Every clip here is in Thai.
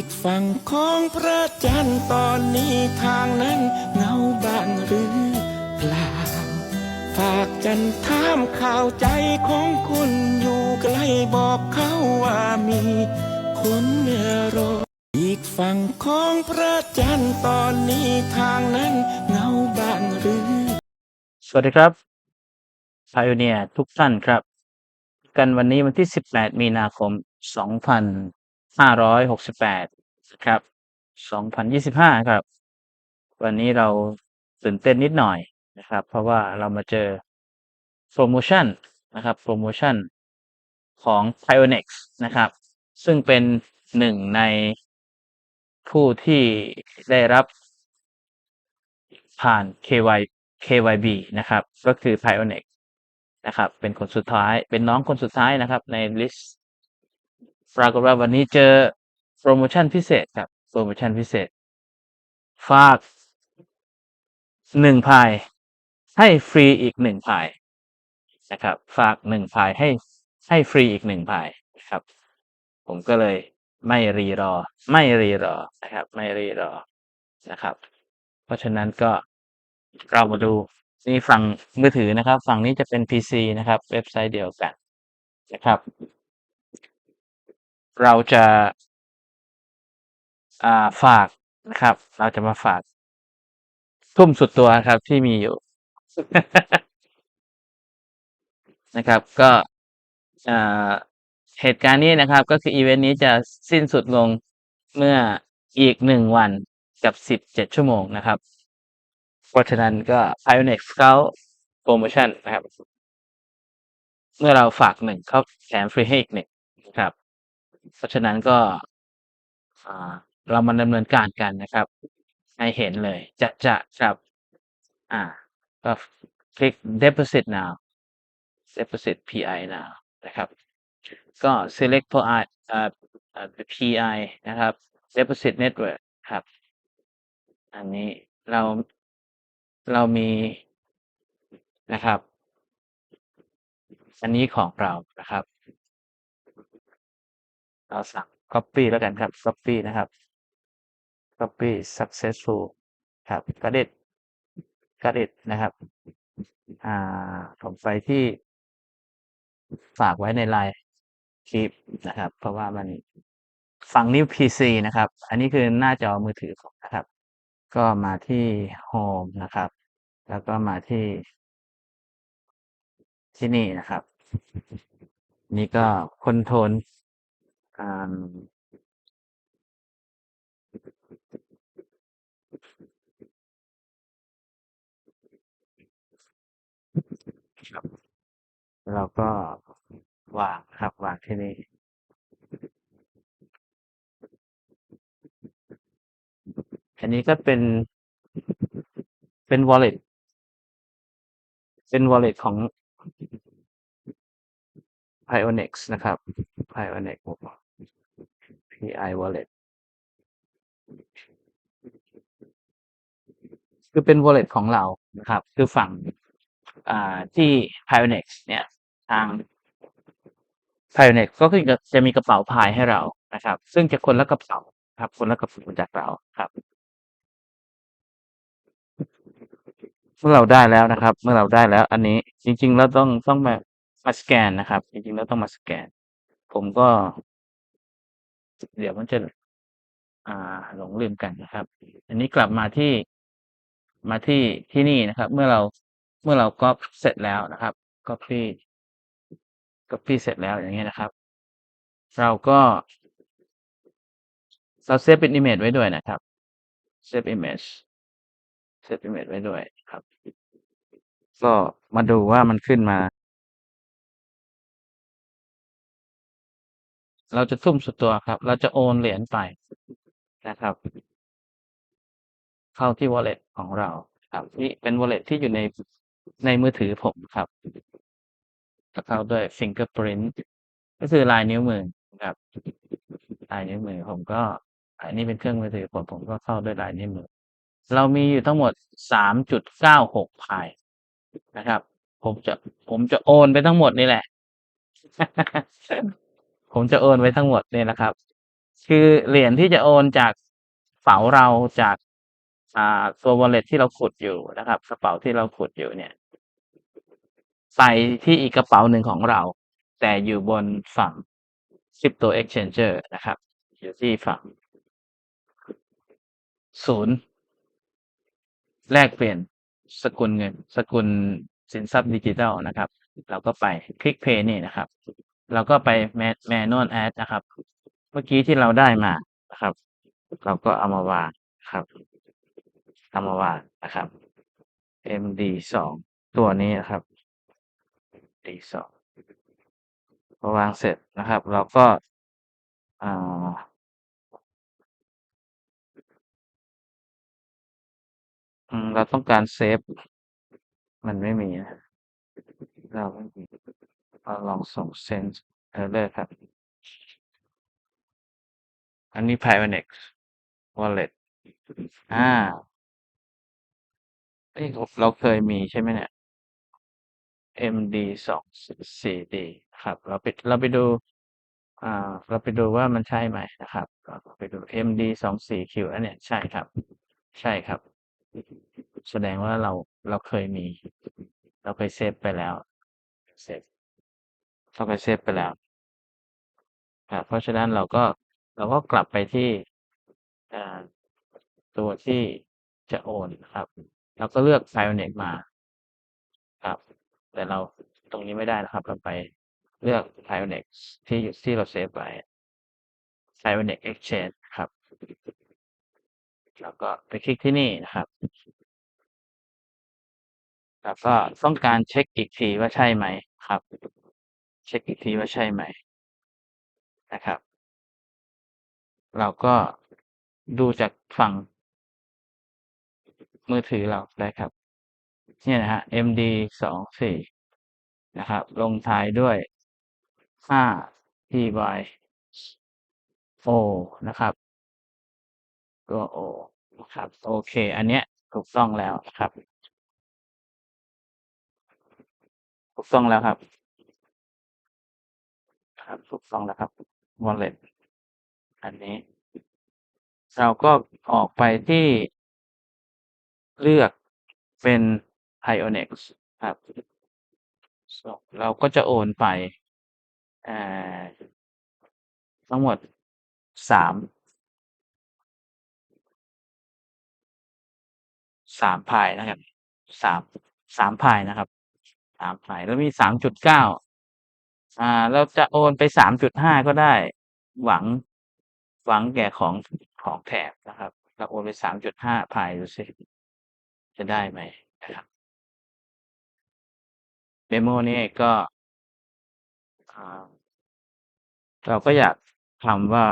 ีกฝั่งของพระจันทร์ตอนนี้ทางนั้นเงาบ้างหรือเปล่า ฝากจันทามข่าวใจของคนอยู่ใกล้บอกเขาว่ามีคนรออีกฝั่งของพระจันทร์ตอนนี้ทางนั้นเงาบ้างหรือ สวัสดีครับ Pioneer ทุกท่านครับ กันวันนี้วันที่ 18 มีนาคม 2568ครับ2025ครับ วันนี้เราตื่นเต้นนิดหน่อยนะครับ เพราะว่าเรามาเจอโปรโมชั่นนะครับ โปรโมชั่นของ Pionex นะครับ ซึ่งเป็นหนึ่งในผู้ที่ได้รับผ่าน KY KYB นะครับ ก็คือ Pionex นะครับ เป็นคนสุดท้าย เป็นน้องคนสุดท้ายนะครับ ในลิสต์ ปรากฏว่าวันนี้เจอโปรโมชั่นพิเศษครับ โปรโมชั่นพิเศษ ฝากหนึ่งพายให้ฟรีอีกหนึ่งพายนะครับ ฝากหนึ่งพายให้ให้ฟรีอีกหนึ่งพายนะครับ ผมก็เลยไม่รีรอ ไม่รีรอนะครับ ไม่รีรอนะครับ เพราะฉะนั้นก็เรามาดูนี่ฝั่งมือถือนะครับ ฝั่งนี้จะเป็น PC นะครับ เว็บไซต์เดียวกันนะครับ เราจะอ่าฝากนะครับ เราจะมาฝาก ทุ่มสุดตัวครับที่มีอยู่ นะครับ ก็อ่าเหตุการณ์นี้นะครับ ก็คืออีเวนต์นี้จะสิ้นสุดลงเมื่ออีกหนึ่งวันกับสิบเจ็ดชั่วโมงนะครับ เพราะฉะนั้นก็ Pionex เขาโปรโมชั่นนะครับ เมื่อเราฝากหนึ่งเขาแถมฟรีให้อีกหนึ่งนะครับ เพราะฉะนั้นก็ อ่า เรามาดำเนินการกันนะครับ ให้เห็นเลย จะจะครับ อ่า ก็คลิก deposit now deposit PI now นะครับ ก็ select PI อ่า PI นะครับ deposit network ครับ อันนี้เราเรามีนะครับ อันนี้ของเรานะครับ เราสั่ง copy แล้วกันครับ copy นะครับ copy successful ครับ got it got it นะครับอ่าผมไปที่ฝากไว้ในไลน์คลิปนะครับ เพราะว่ามันฝั่งนี้ PC นะครับ อันนี้คือหน้าจอมือถือผมนะครับ ก็มาที่ Home นะครับ แล้วก็มาที่ ที่นี่นะครับ นี่ก็คอนโทรล อ่าครับเราก็วางครับวางที่นี่อันนี้ก็เป็นเป็น wallet เป็น wallet ของ Pionex นะครับ Pionex PI wallet คือเป็น wallet ของเรานะครับ คือฝั่งอ่าที่ Pionex เนี่ยทาง Pionex ก็คือจะมีกระเป๋าพายให้เรานะครับ ซึ่งจะคนละกระเป๋าครับคนละกระเป๋าจากเราครับเมื่อเราได้แล้วนะครับ เมื่อเราได้แล้ว อันนี้จริง ๆ แล้วต้องต้องมามาสแกนนะครับ จริงๆแล้วต้องมาสแกน ผมก็ เดี๋ยวมันจะอ่าหลงลืมกันนะครับ อันนี้กลับมาที่มาที่ที่นี่นะครับ เมื่อเราเมื่อเราก๊อปเสร็จแล้วนะครับ copy copy เสร็จแล้วอย่างเงี้ยนะครับ เราก็เราเซฟเป็น image ไว้ด้วยนะครับ save image save image ไว้ด้วยครับ ก็มาดูว่ามันขึ้นมา เราจะทุ่มสุดตัวครับ เราจะโอนเหรียญไปนะครับ เข้าที่ wallet ของเราครับนี่เป็น wallet ที่อยู่ในในมือถือผมครับจะเข้าด้วย fingerprint ก็คือลายนิ้วมือครับลายนิ้วมือผมก็อันนี้เป็นเครื่องมือถือผมผมก็เข้าด้วยลายนิ้วมือ เรามีอยู่ทั้งหมด3.96พายนะครับ ผมจะผมจะโอนไปทั้งหมดนี่แหละ ผมจะโอนไว้ทั้งหมดเนี่ยนะครับ คือเหรียญที่จะโอนจากกระเป๋าเราจากอ่าตัว wallet ที่เราขุดอยู่นะครับ กระเป๋าที่เราขุดอยู่เนี่ยไปที่อีกกระเป๋าหนึ่งของเรา แต่อยู่บนฝั่ง Crypto Exchanger นะครับ อยู่ที่ฝั่งศูนย์แลกเปลี่ยนสกุลเงิน สกุลสินทรัพย์ดิจิทัลนะครับ เราก็ไปคลิก Pay นี่นะครับ เราก็ไป Ma Manual Add นะครับ เมื่อกี้ที่เราได้มานะครับ เราก็เอามาวางครับเอามาวางนะครับ MD2 ตัวนี้นะครับ D2 พอวางเสร็จนะครับ เราก็อ่าเราต้องการเซฟ มันไม่มีนะเราไม่มี เราลองส่ง Send Error ครับ อันนี้ Pionex Wallet อาเอ๊ะเราเคยมีใช่ไหมเนี่ย? MD214D ครับ เราไปเราไปดูอ่าเราไปดูว่ามันใช่ไหมนะครับ เราไปดู MD24Q อันเนี้ยใช่ครับ ใช่ครับ แสดงว่าเราเราเคยมี เราเคยเซฟไปแล้ว เซฟ เราเคยเซฟไปแล้วครับเพราะฉะนั้นเราก็เราก็กลับไปที่ตัวที่จะโอนนะครับ เราก็เลือก Pionex มาครับ แต่เราตรงนี้ไม่ได้นะครับ เราไปเลือก Pionex ที่ที่เราเซฟไว้ Pionex Exchange ครับแล้วก็ไปคลิกที่นี่นะครับ แล้วก็ต้องการเช็กอีกทีว่าใช่ไหมครับ เช็กอีกทีว่าใช่ไหมนะครับ เราก็ดูจากฝั่ง มือถือเราได้ครับ เนี่ยนะครับ MD24 นะครับ ลงท้ายด้วย5 TYO นะครับ ตัว O นะครับ โอเค อันเนี้ยถูกต้องแล้วนะครับ ถูกต้องแล้วครับ ครับถูกต้องแล้วครับ Wallet อันนี้ เราก็ออกไปที่เลือกเป็น Pionex ครับ เราก็จะโอนไปทั้งหมด3 3 Pi นะครับ3 3 Pi นะครับ3 Pi แล้วมี3.9 อ่า เราจะโอนไป3.5ก็ได้ หวังหวังแก่ของของแถมนะครับเราโอนไป3.5 Pi ดูสิจะได้ไหมนะครับ Demo นี้ก็อ่าเราก็อยากทำว่า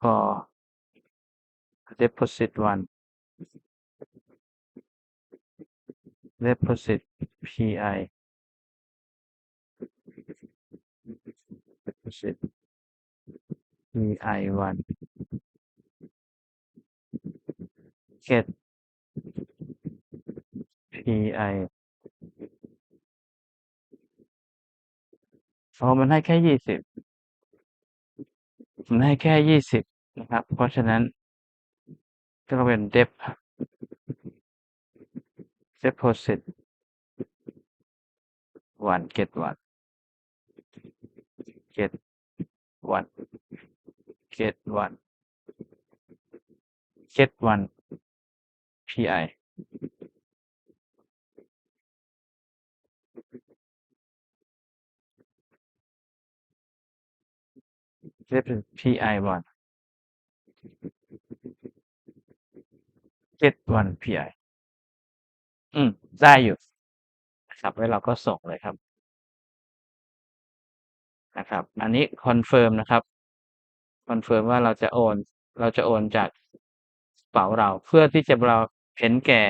for deposit 1 deposit PI deposit PI1 get PI อ๋อมันให้แค่20มันให้แค่20นะครับ เพราะฉะนั้นก็เป็น dep deposit one get one get one get one get one pi get pi one get one pi อืม ได้อยู่ นะครับ แล้วเราก็ส่งเลยครับ นะครับ อันนี้คอนเฟิร์มนะครับ คอนเฟิร์มว่าเราจะโอน เราจะโอนจากกระเป๋าเรา เพื่อที่จะเราเห็นแก่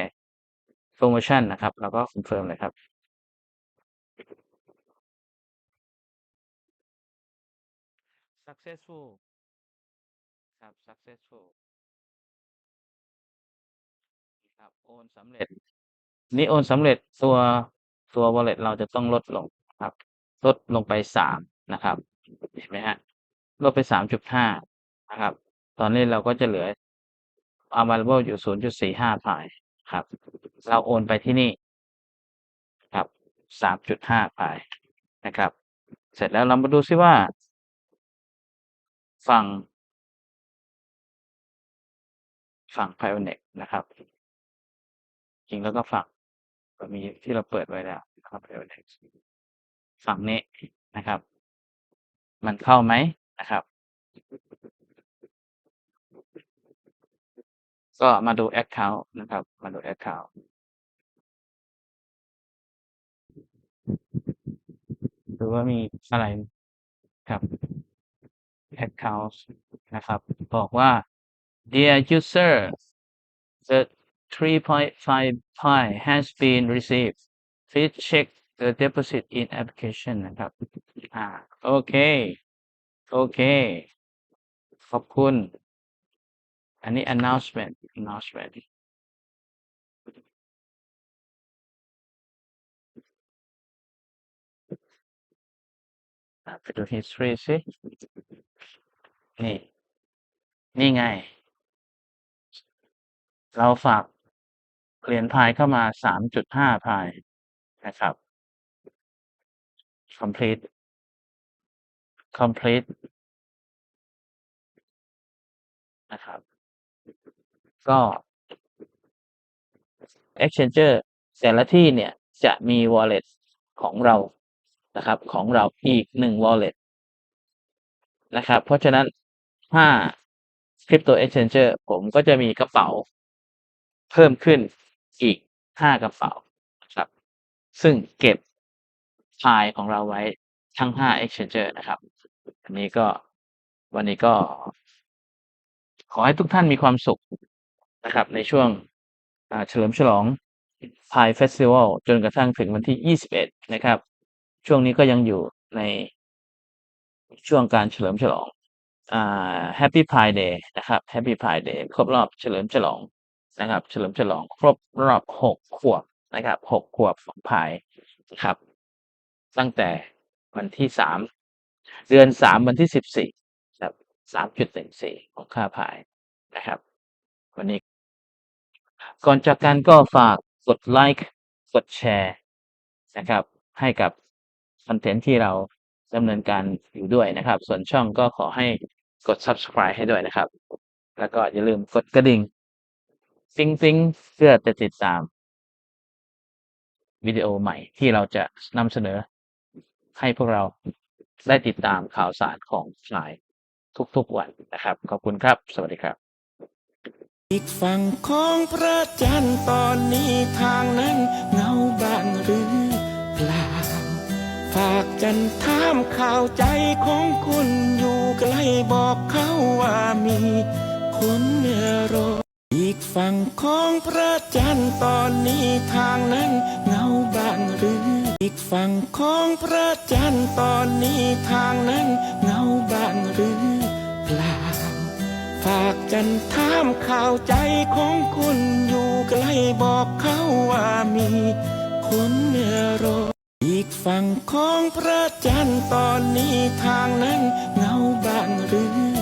โพรโมชั่นนะครับ เราก็คอนเฟิร์มเลยครับ successful ครับ successful ครับ โอนสำเร็จ นี่โอนสำเร็จตัวตัว wallet เราจะต้องลดลงครับ ลดลงไปสามนะครับเห็นไหมฮะลดไปสามจุดห้านะครับ ตอนนี้เราก็จะเหลือ available อยู่ศูนย์จุดสี่ห้าพายครับ เราโอนไปที่นี่ครับสามจุดห้าพายนะครับ เสร็จแล้วเรามาดูซิว่า ฝั่ง ฝั่ง p i o n e นะครับ จริงแล้วก็ฝั่ง็มีที่เราเปิดไว้แล้วครับ Pioneer ฝั่งนี้นะครับ มันเข้าไหมนะครับ ก็มาดู Account นะครับ มาดู Account ดูว่ามีอะไรครับ Account นะครับ บอกว่า Dear user the 3.5 pi has been received please check the deposit in application นะครับ อ่า โอเค โอเค ขอบคุณ อันนี้ announcement announcement อ่ะไปดู history สิ นี่ นี่ไง เราฝาก เหรียญพายเข้ามา3.5พายนะครับ complete complete นะครับ ก็ exchanger แต่ละที่เนี่ยจะมี wallet ของเรานะครับ ของเราอีก1 wallet นะครับ เพราะฉะนั้นถ้า crypto exchanger ผมก็จะมีกระเป๋าเพิ่มขึ้น อีก5กระเป๋านะครับ ซึ่งเก็บพายของเราไว้ทั้ง5 exchanger นะครับ อันนี้ก็วันนี้ก็ ขอให้ทุกท่านมีความสุขนะครับ ในช่วงเฉลิมฉลอง Pi Festival จนกระทั่งถึงวันที่ 21 นะครับ ช่วงนี้ก็ยังอยู่ในช่วงการเฉลิมฉลอง อ่า Happy Pi Day นะครับ Happy Pi Day ครบรอบเฉลิมฉลอง นะครับ เฉลิมฉลองครบรอบ6ขวบนะครับ6ขวบของ Pi นะครับ ตั้งแต่วันที่3เดือน3วันที่14ครับ3.14ของค่า Pi นะครับ วันนี้ ก่อนจากกันก็ฝากกดไลค์กดแชร์นะครับ ให้กับคอนเทนต์ที่เราดำเนินการอยู่ด้วยนะครับ ส่วนช่องก็ขอให้กด subscribe ให้ด้วยนะครับ แล้วก็อย่าลืมกดกระดิ่ง ซิงซิงเพื่อจะติดตามวิดีโอใหม่ที่เราจะนำเสนอ ให้พวกเราได้ติดตามข่าวสารของสายทุกๆวันนะครับ ขอบคุณครับ สวัสดีครับอีกฝั่งของพระจันทร์ตอนนี้ทางนั้นเงาบางหรือเปล่า ฝากจันทามข่าวใจของคนอยู่ไกล้บอกเขาว่ามีคนรอ ฝั่งของพระจันทร์ตอนนี้ทางนั้นเงาบางหรือ อีกฝั่งของพระจันทร์ตอนนี้ทางนั้นเงาบางหรือเปล่าฝากจันทามข่าวใจของคนอยู่ไกล้บอกเขาว่ามีคนรออีกฝั่งของพระจันทร์ตอนนี้ทางนั้นเงาบางหรือ